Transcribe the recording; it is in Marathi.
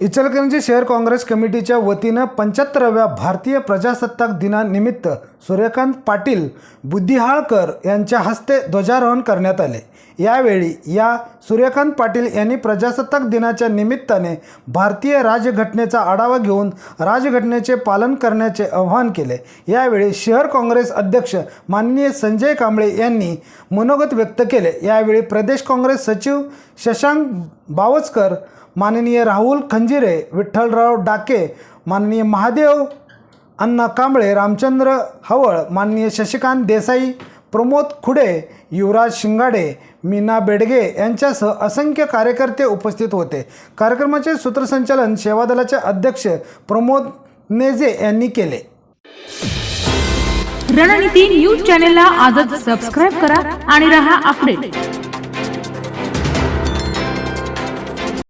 इचलकरंजी शहर काँग्रेस कमिटीच्या वतीनं पंच्याहत्तराव्या भारतीय प्रजासत्ताक दिनानिमित्त सूर्यकांत पाटील बुद्धिहाळकर यांच्या हस्ते ध्वजारोहण करण्यात आले. यावेळी या सूर्यकांत पाटील यांनी प्रजासत्ताक दिनाच्या निमित्ताने भारतीय राजघटनेचा आढावा घेऊन राजघटनेचे पालन करण्याचे आवाहन केले. यावेळी शहर काँग्रेस अध्यक्ष माननीय संजय कांबळे यांनी मनोगत व्यक्त केले. यावेळी प्रदेश काँग्रेस सचिव शशांक बावचकर माननीय राहुल खंजिरे विठ्ठलराव डाके माननीय महादेव अण्णा कांबळे रामचंद्र हवळ माननीय शशिकांत देसाई प्रमोद खुडे युवराज शिंगाडे मीना बेडगे यांच्यासह असंख्य कार्यकर्ते उपस्थित होते. कार्यक्रमाचे सूत्रसंचालन सेवादलाचे अध्यक्ष प्रमोद नेजे यांनी केले. रणनीती न्यूज चॅनेलला आजच सबस्क्राईब करा आणि रहा अपडेट.